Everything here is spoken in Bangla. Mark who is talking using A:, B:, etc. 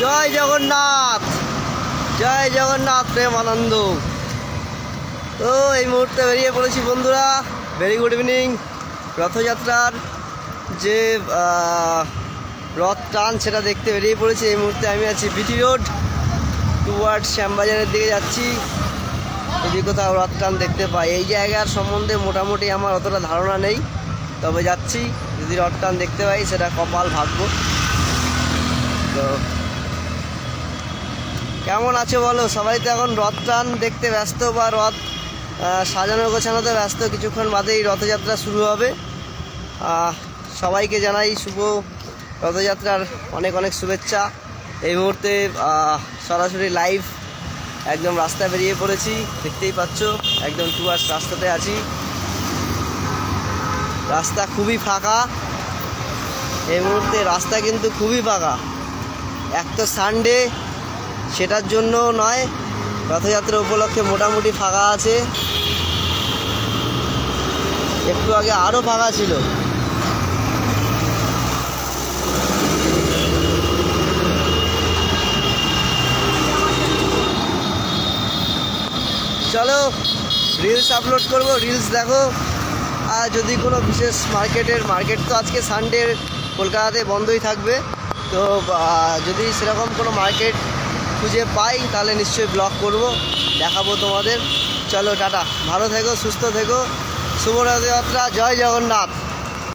A: জয় জগন্নাথ। জয় জগন্নাথ প্রেম আনন্দ তো এই মুহূর্তে বেরিয়ে পড়েছি বন্ধুরা ভেরি গুড ইভিনিং রথযাত্রার যে রথ টান সেটা দেখতে বেরিয়ে পড়েছি। এই মুহূর্তে আমি আছি বিটি রোড টুয়ার্ড শ্যামবাজারের দিকে যাচ্ছি। যদি কোথাও রথ টান দেখতে পাই, এই জায়গার সম্বন্ধে মোটামুটি আমার অতটা ধারণা নেই। তবে যাচ্ছি, যদি রথ টান দেখতে পাই, সেটা কপাল ভাগ্য। তো কেমন আছো বলো? সবাই তো এখন রথ টান দেখতে ব্যস্ত বা রথ সাজানো গোছানোতে ব্যস্ত। কিছুক্ষণ বাদেই রথযাত্রা শুরু হবে। সবাইকে জানাই শুভ রথযাত্রার অনেক অনেক শুভেচ্ছা। এই মুহূর্তে সরাসরি লাইভ একদম রাস্তায় বেরিয়ে পড়েছি, দেখতেই পাচ্ছ, একদম টুয়ার্স রাস্তাতে আছি। রাস্তা খুবই ফাঁকা। এই মুহূর্তে রাস্তা কিন্তু খুবই ফাঁকা। এক তো সানডে সেটার জন্য নয়। রথযাত্রা উপলক্ষে মোটামুটি ফাঁকা আছে। একটু আগে আরও ফাঁকা ছিল। চলো রিলস আপলোড করব রিলস দেখো। আর যদি কোনো বিশেষ মার্কেটের, মার্কেট তো আজকে সানডে কলকাতাতে বন্ধই থাকবে। তো যদি সেরকম কোনো মার্কেট খুঁজে পাই, তাহলে নিশ্চয়ই ব্লগ করব, দেখাবো তোমাদের। চলো, টাটা। ভালো থেকো, সুস্থ থেকো। শুভ রথযাত্রা জয় জগন্নাথ।